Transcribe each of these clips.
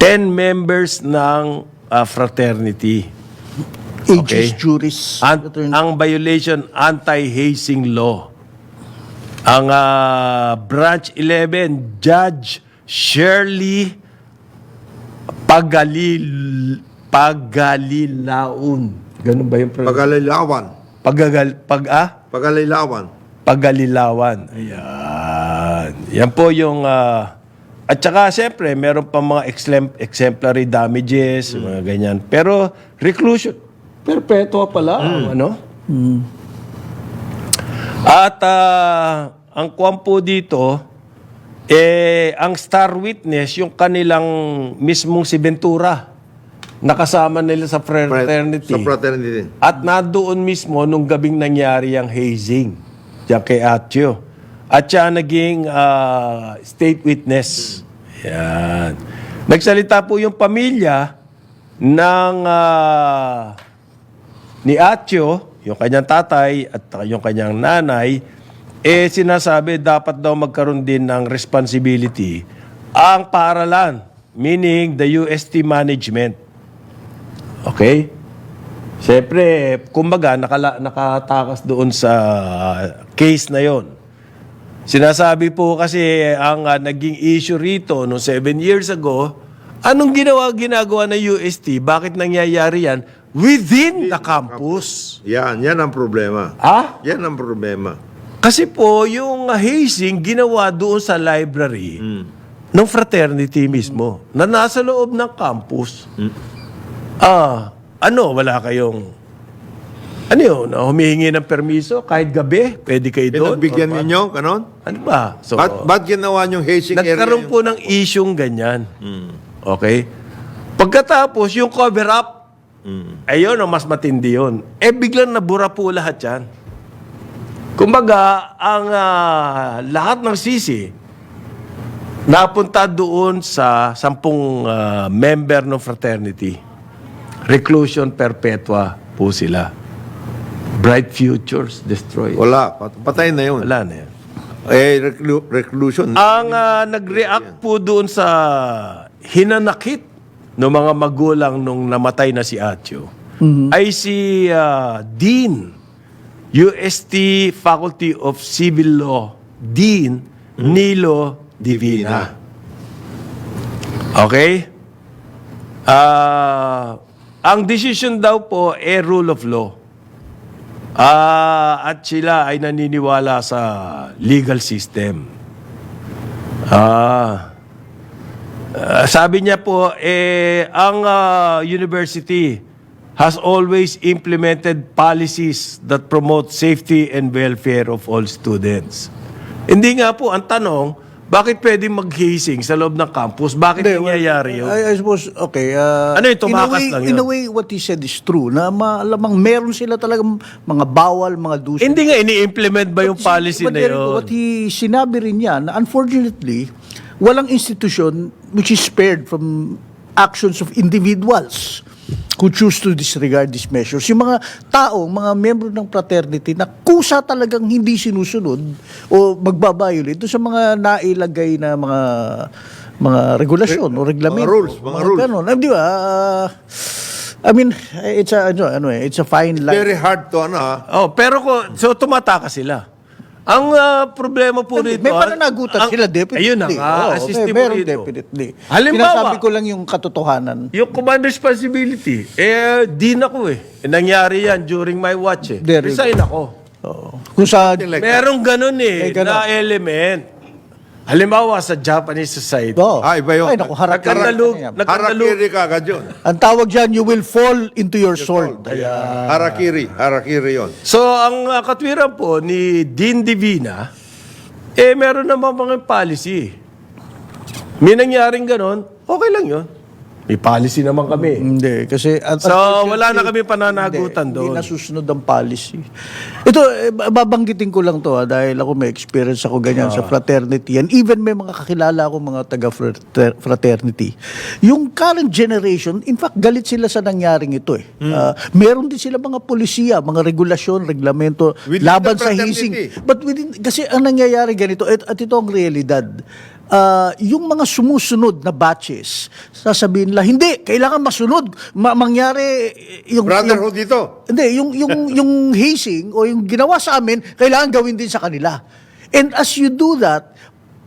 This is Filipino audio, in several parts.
10 members ng ah, fraternity. Aegis Okay. Juris. An- ang violation anti-hazing law. Ang ah, branch 11 Judge Shirley Pagalil Pagalilaon. Ganun ba yung pronunciation? Pagalilawan. Pagagal pag ah Pagalilawan. Pagalilawan. Ayan. Yan po yung ah, at saka siyempre meron pa mga exempl- exemplary damages, mga ganyan. Pero reclusion perpetua pala ang ano? At ah, ang kuwan po dito, eh, ang star witness, yung kanilang mismong si Ventura, nakasama nila sa fraternity. Sa fraternity. At nadoon mismo nung gabing nangyari ang hazing diyan kay Atio. At siya naging ah, state witness. Yan. Nagsalita po yung pamilya ng ah, ni Atio, yung kanyang tatay at yung kanyang nanay, eh sinasabi dapat daw magkaroon din ng responsibility ang paaralan, meaning the UST management. Okay? Siyempre, kumbaga, nakala, nakatakas doon sa case na yon. Sinasabi po kasi ang ah, naging issue rito noong seven years ago, anong ginawa ginagawa ng UST? Bakit nangyayari yan? Within the campus. Yan, yan ang problema. Ah? Yan ang problema. Kasi po, yung hazing ginawa doon sa library ng fraternity mismo na nasa loob ng campus. Ah, ano, wala kayong ano yun, ah, humihingi ng permiso kahit gabi, pwede kayo doon? Pinagbigyan ninyo, kanon? Ano ba? So, Ba't, ba't ginawa niyong hazing nagkaroon area? po ng isyong ganyan. Okay? Pagkatapos, yung cover up, ayun ang mas matindi yun. Eh, biglang nabura po lahat yan. Kumbaga, ang ah, lahat ng sisi, napunta doon sa sampung ah, member ng fraternity. Reclusion perpetua po sila. Bright futures destroyed. Wala, pat- patay na yun. Wala na yan. Eh, reclu- reclusion. Ang ah, nag-react po doon sa hinanakit ng mga magulang nung namatay na si Atyo ay si ah, Dean, UST Faculty of Civil Law, Dean Nilo Divina. Okay? Ah, ang decision daw po ay rule of law. Ah, at sila ay naniniwala sa legal system. Ah, ah, sabi niya po, eh, ang ah, university has always implemented policies that promote safety and welfare of all students. Hindi nga po, ang tanong, bakit pwedeng mag-hazing sa loob ng campus? Bakit Hindi, nangyayari yun? I, I suppose, okay. uh, Ano yun, in a tumakas way- lang In yun. a way, what he said is true. Na malamang meron sila talagang mga bawal, mga and Hindi nga, ini-implement ba yung But policy but na yun? What he sinabi rin niya, na unfortunately, walang institution which is spared from actions of individuals who choose to disregard these measures. Yung mga tao, mga membro ng fraternity na kusa talagang hindi sinusunod o magbabiolate sa mga nailagay na mga mga regulasyon o reglamento. rules, mga rules. Ganun. Ah, Di ba? Ah, I mean, it's a, ano, ano, eh, it's a fine line. Very hard to ano ha. Oh, pero ko so tumataka sila. Ang ah, problema po rito, May pananagutan ang- sila, definitely. Ayun na nga, Oo, assistive may- meron definitely. Halimbawa, Sinasabi ko lang yung katotohanan. yung command responsibility, eh, di na ko eh. Eh, Nangyari yan during my watch eh. There Resign ako. Oo. Kung sa... Merong ganun eh, ganun. na element. Halimbawa sa Japanese society. Oh. Ah, yun. Ay, naku, harap Nagkandalug, Harak- nagkandalug. Harakiri ka agad yun. Ang tawag dyan, you will fall into your sword. Harakiri. Harakiri yun. So, ang uh, katwiran po ni Dean Divina, eh, meron naman mga policy. May nangyaring ganon, okay lang yun. May policy naman kami. Hindi, kasi... at- So, unfortunately, wala na kami pananagutan hindi, doon. Hindi nasusunod ang policy. Ito, eh, babanggitin ko lang to ha, dahil ako may experience ako ganyan Ah. sa fraternity. And even may mga kakilala ako mga taga-fraternity. Yung current generation, in fact, galit sila sa nangyaring ito eh. Hmm. Ah, meron din sila mga polisiya, mga regulasyon, reglamento, Within laban sa hising. But within, kasi ang nangyayari ganito, at, at ito ang realidad. Ah, yung mga sumusunod na batches, sasabihin nila, hindi, kailangan masunod, ma- mangyari eh, yung... Brotherhood yung, dito. hindi, yung, yung, yung hazing o yung ginawa sa amin, kailangan gawin din sa kanila. And as you do that,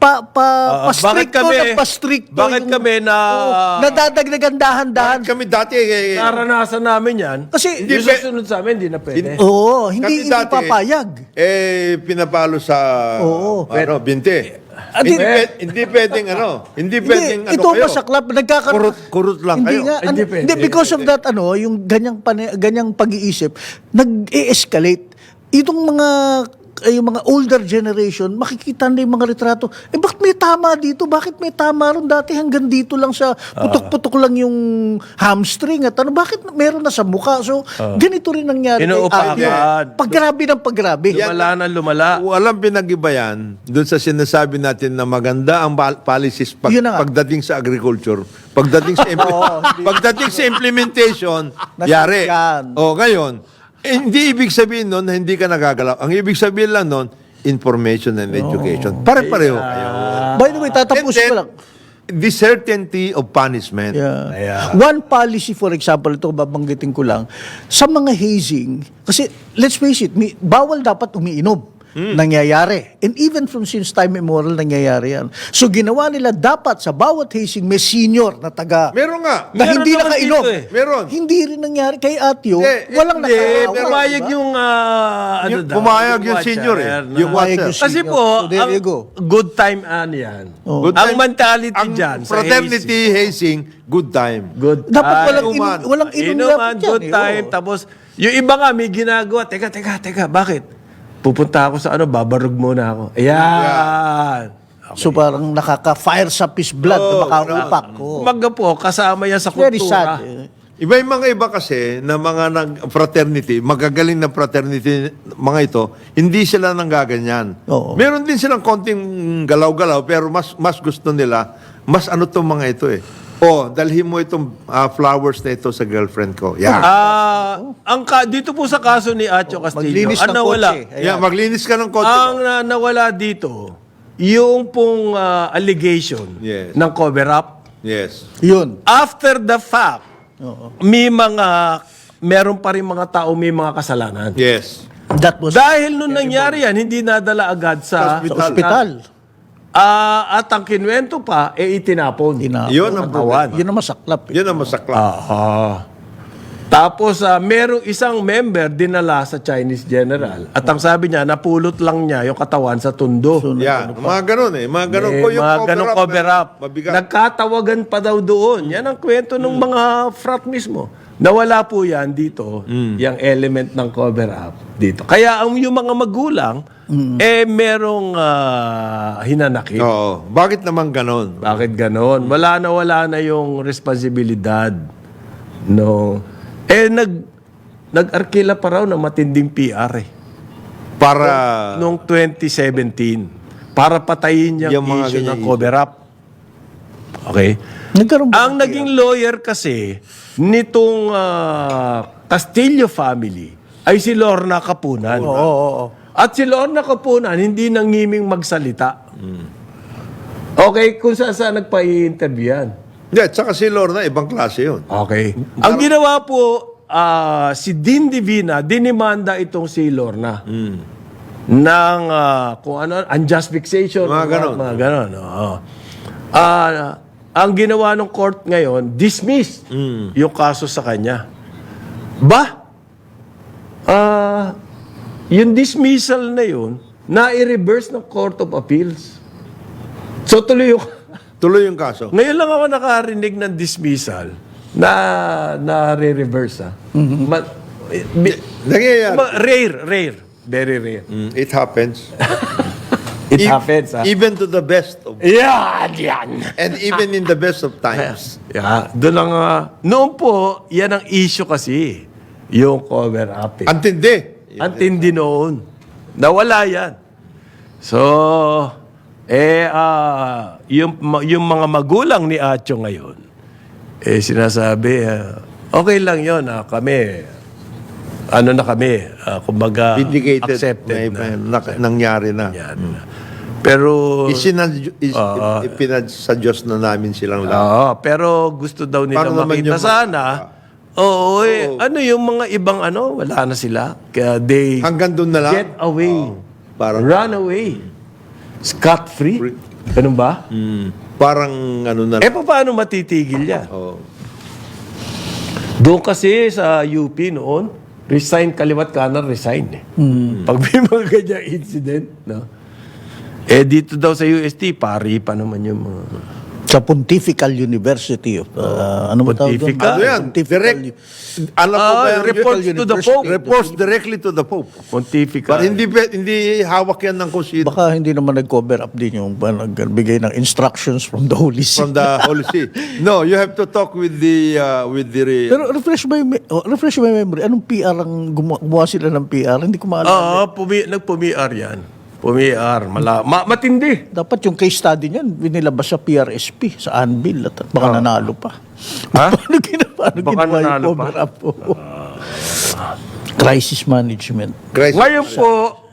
pa, pa, Ah, bakit pa-stricto kami- na pa-stricto. bakit kami na- Oo, nadadagdagan dahan-dahan. Kami dati, eh, Naranasan namin yan. Kasi- yung Hindi, susunod sa amin, hindi na pwede. Oo, hindi, Kasi hindi dati, papayag. eh, pinapalo sa, Oo. ano, binte. Ah, hindi, di- pwed- hindi pwedeng, ano, hindi pwedeng, Hindi, ano ito kayo. masaklap, nagkakaroon... Kurut, kurut lang hindi kayo. nga, Hindi ano, pwede. hindi, because of that, ano, yung ganyang, pani- ganyang pag-iisip, nag-e-escalate. Itong mga ay, yung mga older generation, makikita na yung mga retrato. Eh, bakit may tama dito? Bakit may tama ron? Dati hanggang dito lang sa putok-putok lang yung hamstring at ano, bakit meron na sa mukha? So, ganito rin nangyari. kay Inuupahan. Ate. Paggrabe ng paggrabe. Lumala na lumala. Walang pinag-iba yan doon sa sinasabi natin na maganda ang policies pag, Yun na nga. pagdating sa agriculture. Pagdating sa, impl- pagdating sa implementation, yari. Nasakyan. O, ngayon, eh, hindi ibig sabihin nun na hindi ka nagagalaw. Ang ibig sabihin lang nun, information and education. Pare-pareho kayo. By the way, And then, ko lang. the certainty of punishment. Yeah. Ayan. One policy, for example, ito babanggitin ko lang, sa mga hazing, kasi let's face it, mi- bawal dapat umiinom. Hmm. Nangyayari. And even from since time immemorial, nangyayari yan. So ginawa nila dapat sa bawat hazing may senior na taga Meron nga. na Meron hindi naman nakainom. dito eh. Meron. Hindi rin nangyari kay Atyo. Hindi, walang hindi, nakaawa. Pumayag diba? yung, ah, ano Yung- daw, pumayag yung watcher senior eh. na- Yung Pumayag watcher. yung Kasi senior. po, So, there ang you go. good time ano yan. Good ang time- mentality ang dyan sa fraternity hazing, good time. good Dapat time. walang inom, walang inom Inuman, dapat yan. good eh, time. oo. Tapos, yung iba nga may ginagawa. Teka, teka, teka. Bakit? Pupunta ako sa ano, babarog muna ako. Ayan. So parang nakaka-fire sa fish blood Oo, na makaupak. Oo. Kumbaga po, kasama yan sa Very kultura. sad. eh. Iba yung mga iba kasi na mga nag fraternity, magagaling na fraternity mga ito, hindi sila nang gaganyan. Oo. Meron din silang konting galaw-galaw pero mas mas gusto nila, mas ano tong mga ito eh. Oh, dalhin mo itong ah, flowers na ito sa girlfriend ko. Yeah. Ah, ang ka, dito po sa kaso ni Acho Castillo, Maglinis ang ng nawala, kotse. Ayan. yeah, maglinis ka ng kotse ang na- nawala dito, yung pong ah, allegation Yes. ng cover-up. Yes. Yun. After the fact, may mga, meron pa rin mga tao may mga kasalanan. Yes. That was Dahil nung nangyari yan, hindi nadala agad sa, Sa sa ospital. Ah, at ang kinwento pa, eh itinapon. Tinapon. Yun ang Katawan. Yun ang masaklap. Eh. Yun ang masaklap. Aha. Tapos, ah, merong isang member dinala sa Chinese general. At ang sabi niya, napulot lang niya yung katawan sa tundo. yeah, mga ganun eh. Mga ganun Eh, ko yung mga ganong cover up. Mabigat. Nagkatawagan pa daw doon. Yan ang kwento ng mga frat mismo. Nawala po yan dito, yung element ng cover up dito. Kaya ang yung mga magulang, eh merong ah, hinanakit. Oo. Bakit naman ganun? Bakit ganon? Wala na wala na yung responsibilidad. No. Eh nag nag-arkila pa raw ng matinding PR eh. Para Noong 2017 para patayin yung, Yung mga issue ng ganyan cover up. Okay? Nagkaroon ba? Ang naging lawyer kasi nitong ah, Castillo family ay si Lorna Kapunan. Oo, oo, oo. At si Lorna Kapunan hindi nangiming magsalita. Okay, kung saan saan nagpa-interview yan. Yeah, tsaka si Lorna, ibang klase yun. Okay. Ang ginawa po, ah, si Dean Divina, dinimanda itong si Lorna. Ng, ah, kung ano, unjust fixation. Mga ganon. Mga ganon, oo. Ah, ang ginawa ng court ngayon, dismiss yung kaso sa kanya. Ba? Ah, yung dismissal na yun, na-reverse ng Court of Appeals. So tuloy yung... Tuloy yung kaso. Ngayon lang ako nakarinig ng dismissal na na re-reverse ah. Ma- eh, bi- Nangyayari. ma- rare, rare. Very rare. Mm, it happens. It E- happens ah. Even to the best of Yan, yan. and even in the best of times. Yeah, doon lang ah. noon po, yan ang issue kasi. Yung cover up. Eh. Antindi. Ang tindi noon. Nawala yan. So, eh, ah, yung, ma- yung mga magulang ni Acho ngayon, eh, sinasabi, ah, okay lang yon ah, kami, ano na kami, ah, kumbaga, Vindicated. accepted May- na. may- nak- nangyari na. Yan. Pero Isinad, is, ipinad sa Diyos na namin silang lahat. Oo, pero gusto daw nila Paano naman makita yung- sana. Oo, eh, ano yung mga ibang ano, wala na sila. Kaya they Hanggang doon na lang. get away. Parang, Run away. Scot free. Free. Ganun ba? mm, parang ano na Eh, paano matitigil yan? Oh. Doon kasi sa UP noon, resign kaliwat kanan, resign eh. Hmm. Pag may mga ganyang incident, no? Eh, dito daw sa UST, pari pa naman yung mga... Sa Pontifical University of, uh, ano ba tawag doon? Pontifical? Ano yan? Pontifical Direct. Alam mo Ah, ba yung reports to the? Pope. Reports directly to the Pope. Pontifical. But hindi pe- hindi hawak yan ng sino. Baka hindi naman nag-cover up din yung uh, nagbigay ng instructions from the Holy See. from the Holy See. No, you have to talk with the uh, with the Pero refresh my, me- oh, refresh my memory. Anong PR ang gumawa, gumawa sila ng PR? Hindi ko maalala. Oo, pumi, nagpumi-R yan. Pumi-R. Mala, ma, matindi. Dapat yung case study niyan, binilabas sa PRSP, sa Anvil, at baka nanalo pa. Ha? paano ginawa, paano Baka ginawa yung nanalo pa? up? Crisis management. Christ. Ngayon po,